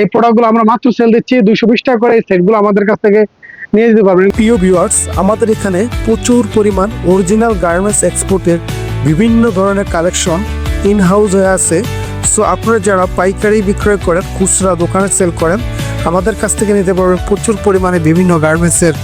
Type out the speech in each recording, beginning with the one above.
এই প্রোডাক্টগুলো আমরা মাত্র সেল দিচ্ছি, দুইশো বিশ টাকা করে এই সেটগুলো আমাদের কাছ থেকে নিয়ে যেতে পারবেন। প্রিয় ভিউয়ার্স আমাদের এখানে প্রচুর পরিমাণ অরিজিনাল গার্মেন্টস এক্সপোর্টের বিভিন্ন ধরনের কালেকশন ইন হাউস হয়ে আছে। সো আপনারা যারা পাইকারি বিক্রয় করেন, খুচরা দোকানে সেল করেন, আমাদের কাছ থেকে নিতে পারবেন প্রচুর পরিমাণে বিভিন্ন গার্মেন্টসের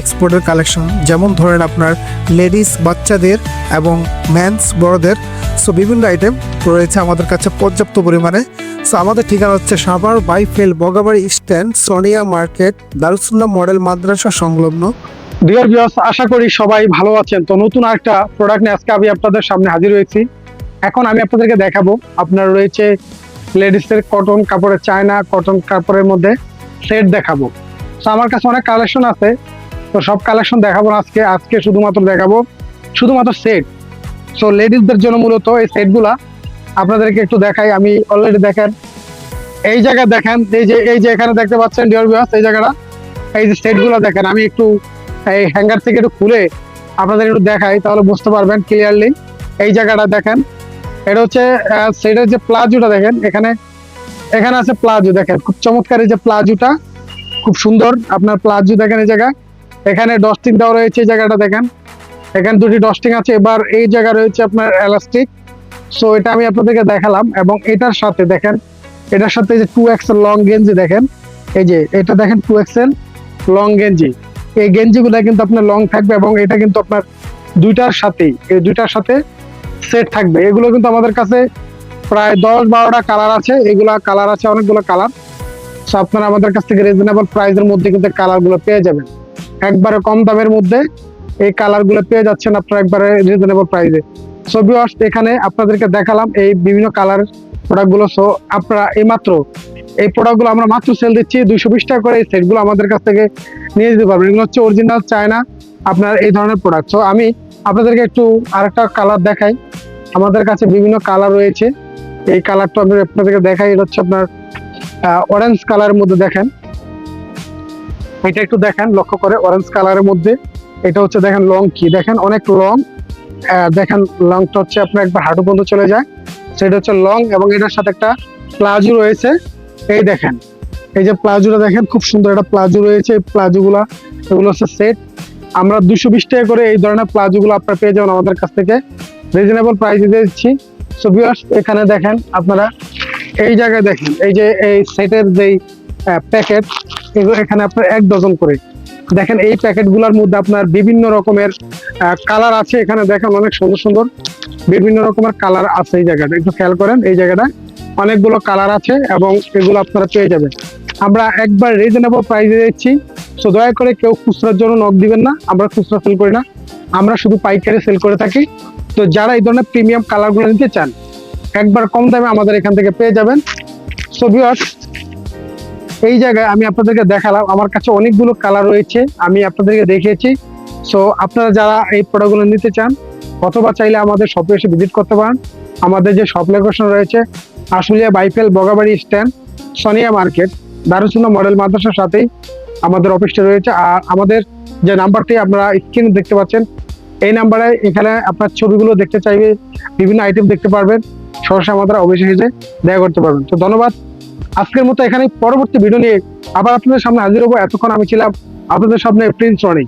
এক্সপোর্টের কালেকশন যেমন ধরেন আপনার লেডিস বাচ্চাদের এবং ম্যানস বড়দের। সো বিভিন্ন আইটেম রয়েছে আমাদের কাছে পর্যাপ্ত পরিমাণে। সো আমাদের ঠিকানা হচ্ছে Savar Baipail Bogabari stand, Sonia market Darussullah model মাদ্রাসা সংলগ্ন। ডিয়ার ভিউয়ার্স আশা করি সবাই ভালো আছেন। তো নতুন একটা প্রোডাক্ট নিয়ে আজকে আমি আপনাদের সামনে হাজির হয়েছি। এখন আমি আপনাদেরকে দেখাবো, আপনার রয়েছে লেডিসের কটন কাপড়ের চায়না কটন কাপড়ের মধ্যে সেট দেখাবো। তো আমার কাছে অনেক কালেকশন আছে। তো সব কালেকশন দেখাবো আজকে। আজকে শুধুমাত্র দেখাবো, শুধুমাত্র সেট সো লেডিসদের জন্য মূলত এই সেটগুলা আপনাদেরকে একটু দেখাই, আমি অলরেডি দেখেন। এই জায়গা দেখেন, এই যে এই যে এখানে দেখতে পাচ্ছেন ডিয়ার ভিউয়ার্স এই জায়গাটা। এই যে সেটগুলো দেখেন, আমি একটু এই হ্যাঙ্গার থেকে একটু খুলে আপনাদের একটু দেখাই, তাহলে বুঝতে পারবেন ক্লিয়ারলি এই জায়গাটা দেখেন, এটা হচ্ছে সেটার যে প্লাজোটা দেখেন, এখানে এখানে আছে প্লাজো দেখেন। খুব চমৎকার এই যে প্লাজোটা, খুব সুন্দর। আপনার প্লাজো দেখেন এই জায়গা এখানে ডস্টিং দেওয়া রয়েছে এই জায়গাটা দেখেন। এখানে দুটি ডস্টিং আছে। এবার এই জায়গা রয়েছে আপনার এলাস্টিক সো এটা আমি আপনাদেরকে দেখালাম এবং এটার সাথে দেখেন, এটার সাথে যে টু এক্সেল লং গেঞ্জি দেখেন। এই যে, এটা দেখেন টু এক্সেল লং গেঞ্জি। এই গেঞ্জিগুলো কিন্তু আপনার লং থাকবে এবং এটা কিন্তু আপনার দুইটার সাথেই, এই দুইটার সাথে সেট থাকবে। এগুলো কিন্তু আমাদের কাছে প্রায় দশ বারোটা কালার আছে। এগুলা কালার আছে, অনেকগুলো কালার সো আপনারা আমাদের কাছ থেকে রিজনেবল প্রাইসের মধ্যে কিন্তু কালারগুলো পেয়ে যাবেন। একবারে কম দামের মধ্যে এই কালারগুলো পেয়ে যাচ্ছেন আপনারা একবারে রিজনেবল প্রাইসে সো ভিউয়ার্স এখানে আপনাদেরকে দেখালাম এই বিভিন্ন কালার প্রোডাক্টগুলো সো আপনারা এইমাত্র এই প্রোডাক্টগুলো আমরা মাত্র সেল দিচ্ছি দুইশো বিশ টাকা করে। এই সেটগুলো আমাদের কাছ থেকে নিয়ে যেতে পারবেন। এগুলো হচ্ছে অরিজিনাল চায়না আপনার এই ধরনের প্রোডাক্ট সো আমি আপনাদেরকে একটু আরেকটা কালার দেখাই। আমাদের কাছে বিভিন্ন কালার রয়েছে। এই কালারটা আমি আপনাদেরকে দেখাই। এটা হচ্ছে আপনার অরেঞ্জ কালারের মধ্যে দেখেন। এটা একটু দেখেন, লক্ষ্য করে অরেঞ্জ কালারের মধ্যে। এটা হচ্ছে দেখেন লং কি দেখেন অনেক লং দেখেন লংটা হচ্ছে আপনার একবার হাঁটু পর্যন্ত চলে যায়। সেটা হচ্ছে লং এবং এটার সাথে একটা প্লাজো রয়েছে। এই দেখেন, এই যে প্লাজোটা দেখেন, খুব সুন্দর একটা প্লাজো রয়েছে। প্লাজোগুলা এগুলো হচ্ছে সেট আমরা দুশো বিশ টাকা করে এই ধরনের প্লাজোগুলো আপনারা পেয়ে যাবেন আমাদের কাছ থেকে। রিজনেবল প্রাইসে দিচ্ছি। সো এখানে দেখেন আপনারা, এই জায়গায় দেখেন, এই যে এই সেটের যেই প্যাকেট এখানে আপনার এক ডজন করে। দেখেন এই প্যাকেটগুলোর মধ্যে আপনার বিভিন্ন রকমের কালার আছে এখানে দেখেন অনেক সুন্দর সুন্দর। বিভিন্ন রকমের কালার আছে এই জায়গাটা। একটু খেয়াল করেন, এই জায়গাটা অনেকগুলো কালার আছে এবং এগুলো আপনারা পেয়ে যাবেন। আমরা একবার রিজনেবল প্রাইসে দিচ্ছি তো দয়া করে কেউ খুচরার জন্য নক দিবেন না, আমরা খুচরা সেল করি না। আমরা শুধু পাইকারি সেল করে থাকি। তো যারা এই ধরনের প্রিমিয়াম কালারগুলো নিতে চান, একবার কম দামে আমাদের এখান থেকে পেয়ে যাবেন। সো ভিউয়ার্স এই জায়গায় আমি আপনাদেরকে দেখালাম, আমার কাছে অনেকগুলো কালার রয়েছে, আমি আপনাদেরকে দেখিয়েছি। সো আপনারা যারা এই প্রোডাক্টগুলো নিতে চান, অথবা চাইলে আমাদের শপে এসে ভিজিট করতে পারেন, আমাদের যে শপ লোকেশন রয়েছে, Ashulia Baipail Bogabari stand Sonia market Darussullah model মাদ্রাসার সাথেই আমাদের অফিসটা রয়েছে। আর আমাদের যে নাম্বারটি আপনারা স্ক্রিনে দেখতে পাচ্ছেন, এই নাম্বারে এখানে আপনার ছবিগুলো দেখতে চাইবে, বিভিন্ন আইটেম দেখতে পারবেন, সরাসরি আমাদের অফিসে এসে দেখা করতে পারবেন। তো ধন্যবাদ আজকের মতো এখানে পরবর্তী ভিডিও নিয়ে আবার আপনাদের সামনে হাজির হব। এতক্ষণ আমি ছিলাম আপনাদের সামনে প্রিন্স রনি